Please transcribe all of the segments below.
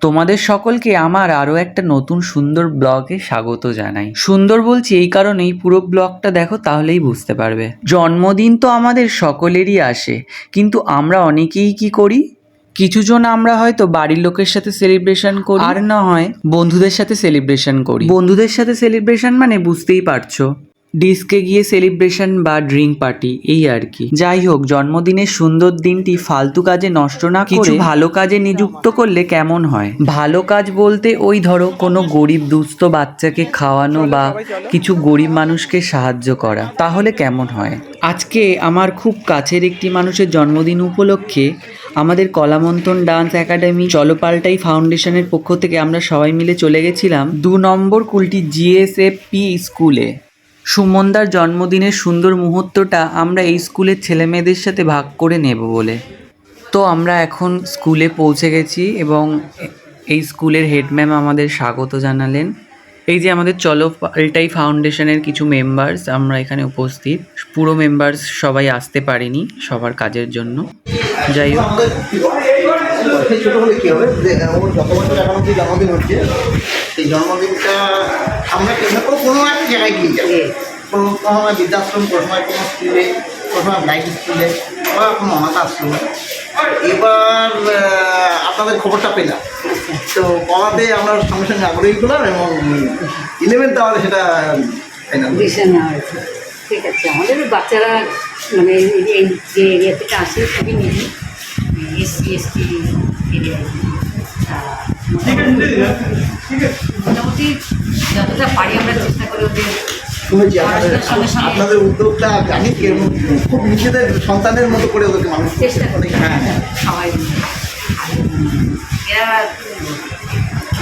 তোমাদের সকলকে আমার আরও একটা নতুন সুন্দর ব্লগে স্বাগত জানাই। সুন্দর বলছি এই কারণেই পুরো ব্লগটা দেখো তাহলেই বুঝতে পারবে। জন্মদিন তো আমাদের সকলেরই আসে কিন্তু আমরা অনেকেই কি করি? কিছুজন আমরা হয়তো বাড়ির লোকের সাথে সেলিব্রেশন করি। আর না হয় বন্ধুদের সাথে সেলিব্রেশন করি। বন্ধুদের সাথে সেলিব্রেশন মানে বুঝতেই পারছ। ডিস্কে গিয়ে সেলিব্রেশন বা ড্রিঙ্ক পার্টি এই আর কি। যাই হোক জন্মদিনের সুন্দর দিনটি ফালতু কাজে নষ্ট না করে কিছু ভালো কাজে নিযুক্ত করলে কেমন হয়? ভালো কাজ বলতে ওই ধরো কোনো গরিব দুস্থ বাচ্চাকে খাওয়ানো বা কিছু গরিব মানুষকে সাহায্য করা তাহলে কেমন হয়? আজকে আমার খুব কাছের একটি মানুষের জন্মদিন উপলক্ষে আমাদের কলামন্থন ডান্স একাডেমি চলপাল্টাই ফাউন্ডেশনের পক্ষ থেকে আমরা সবাই মিলে চলে গেছিলাম দু নম্বর কুলটি জিএসএফ পি স্কুলে। সুমনদার জন্মদিনের সুন্দর মুহূর্তটা আমরা এই স্কুলের ছেলেমেয়েদের সাথে ভাগ করে নেব বলে। তো আমরা এখন স্কুলে পৌঁছে গেছি এবং এই স্কুলের হেড ম্যাম আমাদের স্বাগত জানালেন। এই যে আমাদের চলো পাল্টাই ফাউন্ডেশনের কিছু মেম্বার্স আমরা এখানে উপস্থিত। পুরো মেম্বার্স সবাই আসতে পারেনি সবার কাজের জন্য। যাই হোক। ছোটো হলে কী হবে যে ওর যত বছর এখন অব্দি জন্মদিন হচ্ছে সেই জন্মদিনটা আমরা কোনো কোনো কোনো একটা জায়গায় গিয়ে যাব কোনো কোনো বৃদ্ধাশ্রম কোনো কোনো স্কুলে কোনো সময় স্কুলে বা কোনো অনাথ আশ্রমে এবার আপনাদের খবরটা পেলাম তো পাওয়াতে আমরা সঙ্গে সঙ্গে আগ্রহী করলাম এবং ইলেভেন্থ আওয়ারে সেটা ডিসিশন নেওয়া হয়েছে ঠিক আছে আমাদের বাচ্চারা মানে এই- যে এরিয়া থেকে আসে খুবই নিবি এসসি এসটি এরিয়া মোটামুটি যতটা পারি আমরা চেষ্টা করি ওদের শুনেছি আপনাদের উদ্যোগটা জানি খুব নিজেদের সন্তানের মতো করে ওদেরকে মানুষ চেষ্টা করি। হ্যাঁ হ্যাঁ। সবাই এরা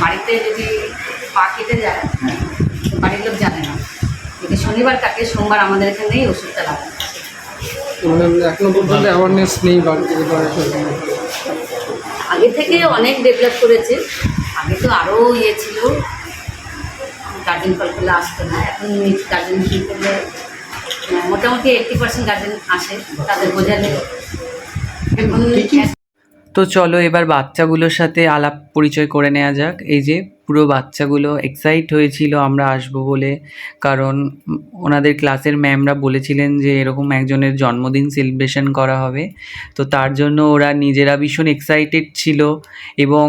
বাড়িতে যদি পা কেটে যায় বাড়ির লোক জানে না। যদি শনিবার কাটে সোমবার আমাদের এখানেই ওষুধটা লাগে। মানে এখনও পর্যন্ত অ্যাওয়ারনেস নেই বাড়িতে আগে থেকে অনেক ডেভেলপ করেছে। আগে তো আরও ইয়ে ছিল। গার্জেন কল করলে আসতো না। এখন গার্জেন মিটিং করলে মোটামুটি এইট্টি পার্সেন্ট গার্জেন আসে তাদের বোঝালে এখন তো চলো এবার বাচ্চাগুলোর সাথে আলাপ পরিচয় করে নেওয়া যাক। এই যে পুরো বাচ্চাগুলো এক্সাইট হয়েছিল আমরা আসব বলে। কারণ ওনাদের ক্লাসের ম্যামরা বলেছিলেন যে এরকম একজনের জন্মদিন সেলিব্রেশন করা হবে। তো তার জন্য ওরা নিজেরা ভীষণ এক্সাইটেড ছিল এবং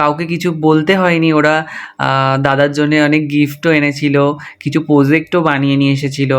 কাউকে কিছু বলতে হয়নি। ওরা দাদার জন্য অনেক গিফটও এনেছিল, কিছু প্রজেক্টও বানিয়ে নিয়ে এসেছিল।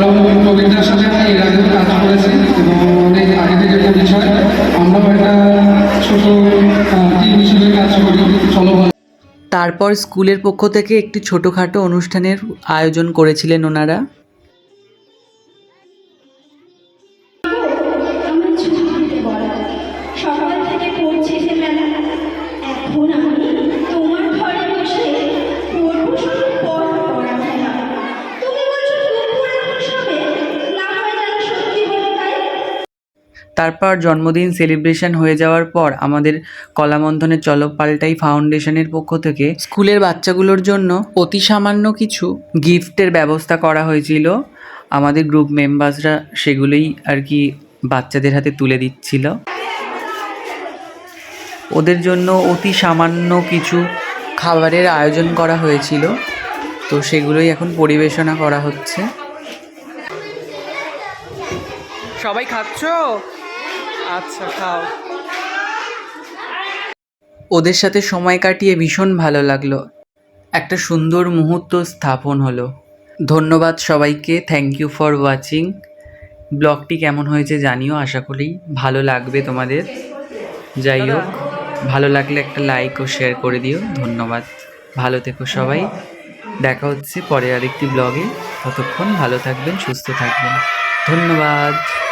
কারণ প্রবীণদার সাথে আমরা এর আগেও কাজ করেছি এবং অনেক আগে থেকে পরিচয়। আমরাও একটা ছোট টিম হিসেবে কাজ করি চলো তারপর স্কুলের পক্ষ থেকে একটি ছোটোখাটো অনুষ্ঠানের আয়োজন করেছিলেন ওনারা। সকাল থেকে পড়ছে মেলা। এখন আমি তারপর জন্মদিন সেলিব্রেশন হয়ে যাওয়ার পর আমাদের কলামন্ধনের চলো পাল্টাই ফাউন্ডেশনের পক্ষ থেকে স্কুলের বাচ্চাগুলোর জন্য অতি সামান্য কিছু গিফটের ব্যবস্থা করা হয়েছিল। আমাদের গ্রুপ মেম্বার্সরা সেগুলোই আর কি বাচ্চাদের হাতে তুলে দিচ্ছিল। ওদের জন্য অতি সামান্য কিছু খাবারের আয়োজন করা হয়েছিল। তো সেগুলোই এখন পরিবেশনা করা হচ্ছে। সবাই খাচ্ছো? আচ্ছা খাও। ওদের সাথে সময় কাটিয়ে ভীষণ ভালো লাগল। একটা সুন্দর মুহূর্ত স্থাপন হলো। ধন্যবাদ সবাইকে থ্যাংক ইউ ফর ওয়াচিং ব্লগটি কেমন হয়েছে জানিও, আশা করি ভালো লাগবে তোমাদের। যাই হোক, ভালো লাগলে একটা লাইক ও শেয়ার করে দিও, ধন্যবাদ। ভালো থেকো সবাই। দেখা হচ্ছে পরে আরেকটি ব্লগে। ততক্ষণ ভালো থাকবেন, সুস্থ থাকবেন। ধন্যবাদ।